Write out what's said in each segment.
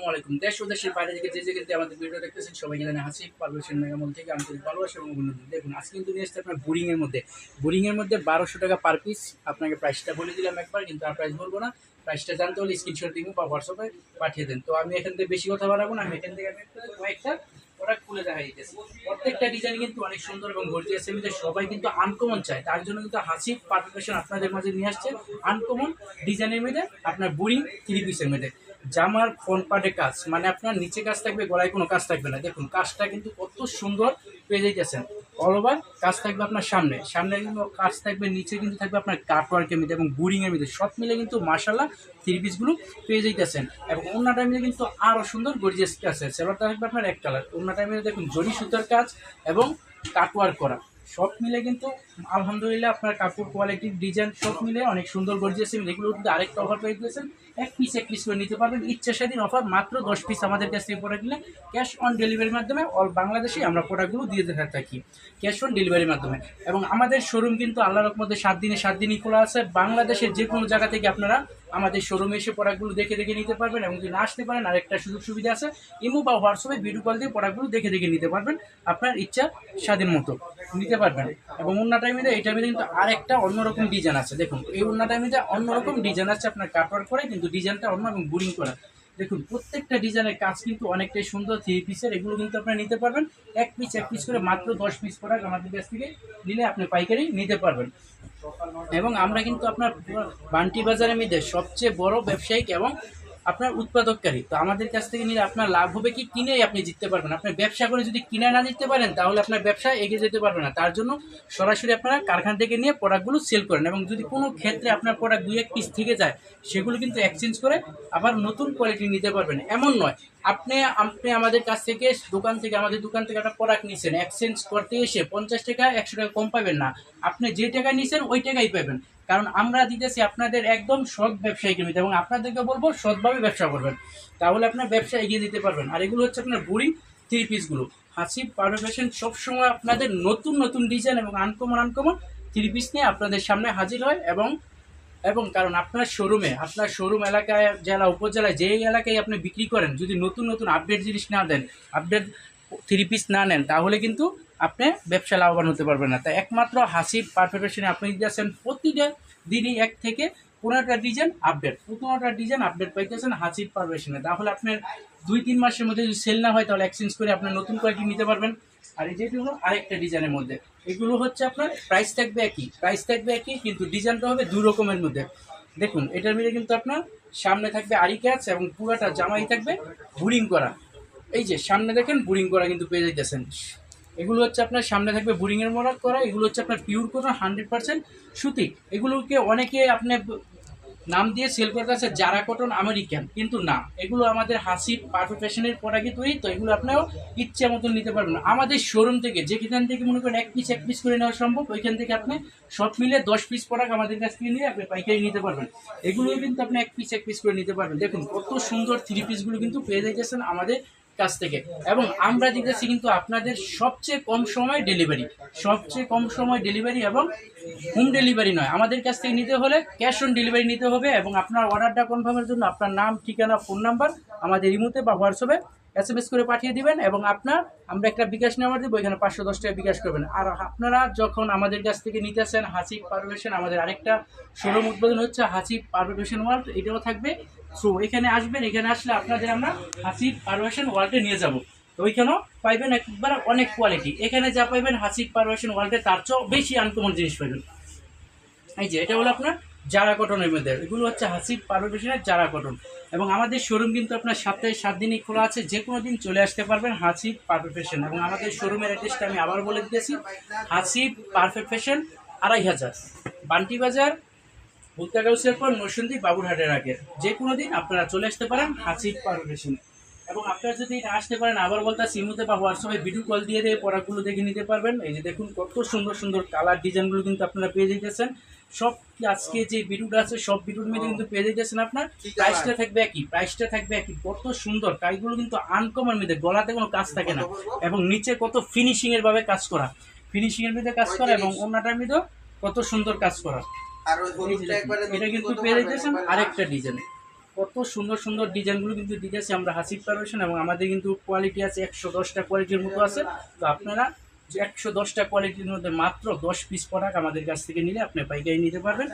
আসসালামু দেশ ও দেশের বাইরে থেকে যে যেখানে আমাদের ভিডিও দেখতেছেন সবাই জানে হাসি পারভেশন মেগামল থেকে আন্তরিক ভালোবাসা এবং অভিনন্দন। দেখুন, আজকে কিন্তু নিয়ে এসছে আপনার বোরিং এর মধ্যে। বোরিং এর মধ্যে বারোশো টাকা পার পিস আপনাকে প্রাইসটা বলে দিলাম একবার, কিন্তু আর প্রাইস বলব না। প্রাইসটা জানতে হলে স্ক্রিনশট দিব বা হোয়াটসঅ্যাপে পাঠিয়ে দেন। তো আমি এখান থেকে বেশি কথা বাড়াবো না। আমি এখান থেকে কয়েকটা প্রোডাক্ট খুলে দেখা দিতেছি। প্রত্যেকটা ডিজাইন কিন্তু অনেক সুন্দর এবং গর্জিয়াস মধ্যে সবাই কিন্তু আনকমন চায়। তার জন্য কিন্তু হাসি পারফেকশন আপনাদের মাঝে নিয়ে আসছে। আনকমন ডিজাইনের মধ্যে আপনার বোরিং থ্রি পিসের মধ্যে। জামার ফ্রন্ট পার্টে কাজ মানে আপনার নিচে কাজ থাকবে, গলায় কোনো কাজ থাকবে না। দেখুন, কাজটা কিন্তু কত সুন্দর পেয়ে যাইতেছেন। অল ওভার কাজ থাকবে আপনার সামনে। সামনে কিন্তু কাজ থাকবে, নিচে কিন্তু থাকবে আপনার কাটওয়ার্কের মধ্যে এবং বোরিং এর মধ্যে। সব মিলে কিন্তু মার্শাল্লাহ থ্রি পিসগুলো পেয়ে যাইতেছেন। এবং অন্য টাইমে কিন্তু আরও সুন্দর গর্জিয়াস কাজ আছে। সেবারটা থাকবে আপনার এক কালার অন্য টাইমে দেখুন জরি সুতার কাজ এবং কাটওয়ার্ক করা। সব মিলে কিন্তু, আলহামদুলিল্লাহ আপনার কাপড় কোয়ালিটির ডিজাইন সব মিলে অনেক সুন্দর গর্জিয়াস এগুলো কিন্তু আরেকটা অফার পেয়ে দিয়েছেন এক পিস এক পিস করে নিতে পারবেন। ইচ্ছা স্বাধীন অফার মাত্র দশ পিস আমাদের কাছ থেকে প্রোডাক্ট নিলে ক্যাশ অন ডেলিভারির মাধ্যমে অল বাংলাদেশে আমরা প্রোডাক্টগুলো দিয়ে থাকি। ক্যাশ অন ডেলিভারির মাধ্যমে। এবং আমাদের শোরুম কিন্তু আল্লাহ রকমতে সাত দিনে সাত দিনই খোলা আছে। বাংলাদেশের যে কোনো জায়গা থেকে আপনারা আমাদের শোরুমে এসে প্রোডাক্টগুলো দেখে দেখে নিতে পারবেন এবং যদি না আসতে পারেন, আরেকটা সুযোগ সুবিধা আছে। ইমো বা হোয়াটসঅ্যাপে ভিডিও কল দিয়ে প্রোডাক্টগুলো দেখে দেখে নিতে পারবেন। আপনার ইচ্ছা স্বাধীন মতো নিতে পারবেন। এবং অন্য টাইমে এই টাইমে কিন্তু আরেকটা অন্যরকম ডিজাইন আছে। দেখুন, এই অন্য টাইমে অন্যরকম ডিজাইন আছে আপনার কাটওয়ার করে, কিন্তু ডিজাইনটা অন্য এবং বোরিং করা দেখুন, প্রত্যেকটা ডিজাইনের কাজ কিন্তু অনেকটাই সুন্দর থ্রি পিসের, এগুলো কিন্তু আপনারা নিতে পারবেন। এক পিস এক পিস করে মাত্র দশ পিস প্রোডাক্ট আমাদের কাছ থেকে নিলে আপনি পাইকারি নিতে পারবেন। এবং আমরা কিন্তু আপনার বান্টি বাজারের মধ্যে সবচেয়ে বড় ব্যবসায়িক এবং আপনার উৎপাদককারী, তো আমাদের কাছ থেকে নিলে আপনার লাভ হবে কি কিনেই আপনি জিততে পারবেন। আপনার ব্যবসা করে যদি কিনে না জিততে পারেন, তাহলে আপনার ব্যবসা এগিয়ে যেতে পারবে না। তার জন্য সরাসরি আপনারা কারখানা থেকে নিয়ে প্রোডাক্টগুলো সেল করেন এবং যদি কোনো ক্ষেত্রে আপনার প্রোডাক্ট দুই এক পিস থেকে যায়, সেগুলো কিন্তু এক্সচেঞ্জ করে আবার নতুন কোয়ালিটি নিতে পারবেন। এমন নয়, আপনি আপনি আমাদের কাছ থেকে, দোকান থেকে, আমাদের দোকান থেকে একটা প্রোডাক্ট নিয়েছেন এক্সচেঞ্জ করতে এসে পঞ্চাশ টাকা, একশো টাকা কম পাবেন না। আপনি যে টাকা নিয়েছেন ওই টাকাই পাবেন। কারণ আমরা দিতেছি আপনাদের একদম সৎ ব্যবসায়িক নিতে এবং আপনাদেরকে বলব সৎভাবে ব্যবসা করবেন। তাহলে আপনার ব্যবসা এগিয়ে দিতে পারবেন। আর এগুলো হচ্ছে আপনার বুড়ি থ্রি পিসগুলো হাসি পারফেকশন সবসময় আপনাদের নতুন নতুন ডিজাইন এবং আনকমন আনকমন থ্রি পিস নিয়ে আপনাদের সামনে হাজির হয় এবং এবং কারণ আপনার শোরুমে আপনার শোরুম এলাকায়, জেলা, উপজেলায় যে এলাকায় আপনি বিক্রি করেন, যদি নতুন নতুন আপডেট জিনিস না দেন আপডেট থ্রি পিস না নেন, তাহলে কিন্তু আপনি ব্যবসা লাভবান হতে পারবেন না। তাই একমাত্র হাসি পারফেকশনে আপনি দিয়েছেন প্রতিটা দিনই এক থেকে পনেরোটা ডিজাইন আপডেট। পনেরোটা ডিজাইন আপডেট পাইতেছেন হাসি পারফেকশনে। তাহলে আপনার দুই, তিন মাসের মধ্যে যদি সেল না হয়, তাহলে এক্সচেঞ্জ করে আপনার নতুন কোয়ালিটি নিতে পারবেন? আর এই যেটি হলো আরেকটা ডিজাইনের মধ্যে। এগুলো হচ্ছে আপনার প্রাইস থাকবে একই। প্রাইস থাকবে একই, কিন্তু ডিজাইনটা হবে দু রকমের মধ্যে। দেখুন, এটার মধ্যে কিন্তু আপনার সামনে থাকবে আরি ক্যাচ এবং পুরাটা জামাই থাকবে বুরিং করা। এই যে, সামনে দেখেন বুরিং করা কিন্তু পেয়ে যাইতেছেন। এগুলো হচ্ছে আপনার সামনে থাকবে বোরিংয়ের মোড়ক করা, এগুলো হচ্ছে আপনার পিওর কটন হান্ড্রেড পার্সেন্ট সুতি। এগুলোকে অনেকে আপনি নাম দিয়ে সেল করতে আছে যারা কটন আমেরিকান কিন্তু না। এগুলো আমাদের হাসি পারফেক্ট ফ্যাশনের প্রোডাক্টই তৈরি তো, এগুলো আপনারাও ইচ্ছে মতন নিতে পারবেন আমাদের শোরুম থেকে যেখান থেকে মনে করেন এক পিস এক পিস করে নেওয়া সম্ভব, ওইখান থেকে আপনি সব মিলে দশ পিস প্রোডাক্ট আমাদের কাছ থেকে নিয়ে আপনি পাইকারি নিতে পারবেন। এগুলো কিন্তু আপনি এক পিস এক পিস করে নিতে পারবেন। দেখুন, কত সুন্দর থ্রি পিসগুলো কিন্তু পেয়ে যাইতেছেন আমাদের কাছ থেকে। এবং আমরা দিতেছি কিন্তু আপনাদের সবচেয়ে কম সময় ডেলিভারি সবচেয়ে কম সময় ডেলিভারি এবং হোম ডেলিভারি নয়। আমাদের কাছ থেকে নিতে হলে ক্যাশ অন ডেলিভারি নিতে হবে এবং আপনার অর্ডারটা কনফার্মের জন্য আপনার নাম, ঠিকানা ফোন নাম্বার আমাদের ইমোতে বা হোয়াটসঅ্যাপে এস এম এস করে পাঠিয়ে দিবেন এবং আপনার, আমরা একটা বিকাশ নাম্বার দেবো, এখানে পাঁচশো দশ টাকা বিকাশ করবেন। আর আপনারা যখন আমাদের কাছ থেকে নিতে আসেন, হাসিব পারভেশন, আমাদের আরেকটা শোরুম উদ্বোধন হচ্ছে হাসিব পারভেশন ওয়ার্ল্ড, এটাও থাকবে। সো এখানে আসবেন, এখানে আসলে আপনাদের আমরা হাসিব পারভেশন ওয়ার্ল্ডে নিয়ে যাব। তো ওইখানেও পাইবেন একবার অনেক কোয়ালিটি এখানে যা পাইবেন হাসিব পারভেশন ওয়ার্ল্ডে, তার চেয়েও বেশি আনকমন জিনিস পাইবেন। এই যে, এটা হলো আপনার জারা কটনের মধ্যে। এগুলো হচ্ছে হাসিব পারভেশনের জারা কটন। এবং আমাদের শোরুম কিন্তু আপনার সপ্তাহে সাত দিনই খোলা আছে। যে কোনো দিন চলে আসতে পারবেন হাসিব পারফেক্ট ফ্যাশন এবং আমাদের শোরুমের অ্যাড্রেসটা আমি আবার বলে দিতেছি। হাসিব পারফেক্ট ফ্যাশন আড়াই হাজার। বান্টি বাজার ভুলতা পর নরসিংদী, বাবুরহাটের আগে। যে কোনো দিন আপনারা চলে আসতে পারেন হাসিব পারফেশনে এবং আপনারা যদি না আসতে পারেন, আবার বলতে সিমুতে বা হোয়াটসঅ্যাপে ভিডিও কল দিয়ে দিয়ে পড়াগুলো দেখে নিতে পারবেন। এই যে দেখুন, কত সুন্দর সুন্দর কালার ডিজাইনগুলো কিন্তু আপনারা পেয়ে যেতেছেন সব আজকে যে ভিডিওটা আছে সব ভিডিওর মধ্যে কিন্তু পেয়ে যেতেছেন আপনার। প্রাইসটা থাকবে একই প্রাইসটা থাকবে একই। কত সুন্দর কাজগুলো কিন্তু আনকমন মধ্যে গলাতে কোনো কাজ থাকে না। এবং নিচে কত ফিনিশিং এর ভাবে কাজ করা। ফিনিশিং এর মধ্যে কাজ করা এবং অন্যটার মধ্যেও কত সুন্দর কাজ করা। এটা কিন্তু পেয়ে যেতেছেন একবারে আরেকটা ডিজাইন কত সুন্দর সুন্দর ডিজাইনগুলো কিন্তু দিতেছি আমরা হাসিব পারবেন এবং আমাদের কিন্তু কোয়ালিটি আছে একশো দশটা কোয়ালিটির মতো আছে। তো আপনারা যে একশো দশটা কোয়ালিটির মধ্যে মাত্র দশ পিস প্রোডাক্ট আমাদের কাছ থেকে নিলে আপনি পাইকারি নিতে পারবেন।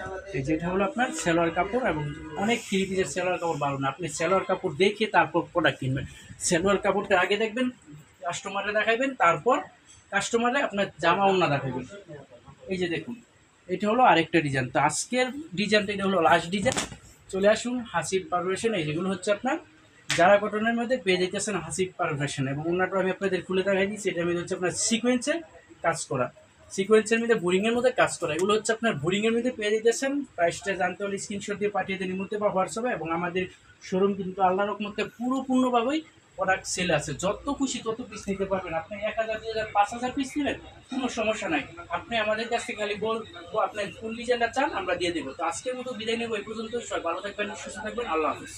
যেটা হলো আপনার সেলোয়ার কাপড় এবং অনেক থ্রি পিসের সেলোয়ার কাপড় ভালো না আপনি সেলোয়ার কাপড় দেখে তারপর প্রোডাক্ট কিনবেন। সেলোয়ার কাপড়টা আগে দেখবেন কাস্টমারে দেখাবেন তারপর কাস্টমারে আপনার জামা ওনা দেখাবেন এই যে দেখুন, এটা হলো আরেকটা ডিজাইন তো আজকের ডিজাইনটা এটা হলো লাস্ট ডিজাইন চলে আসুন হাসির পারভেশন এই যেগুলো হচ্ছে আপনার যারা কটনের মধ্যে পেয়ে যেতেছেন হাসিব পারভেশন এবং ওনাটা আমি আপনাদের খুলে দেখাই দিচ্ছি, এটা মধ্যে হচ্ছে আপনার সিকোয়েন্সের কাজ করা। সিকোয়েন্সের মধ্যে বোরিংয়ের মধ্যে কাজ করা। এগুলো হচ্ছে আপনার বোরিংয়ের মধ্যে পেয়ে যেতেছেন প্রাইসটা জানতে হলে স্ক্রিনশট দিয়ে পাঠিয়ে দেন ইমুতে বা হোয়াটসঅ্যাপে এবং আমাদের শোরুম কিন্তু আল্লাহ রকমতে পুরোপূর্ণভাবেই প্রোডাক্ট সেল আছে। যত খুশি তত পিস নিতে পারবেন। আপনি এক হাজার, দুই হাজার, পাঁচ হাজার পিস নেবেন, কোনো সমস্যা নাই। আপনি আমাদের কাছ থেকে খালি বলব আপনার কোন ডিজাইনটা চান, আমরা দিয়ে দেবো। তো আজকের মতো বিদায় নেব, এই পর্যন্ত সবাই ভালো থাকবেন, সুস্থ থাকবেন। আল্লাহ হাফিজ।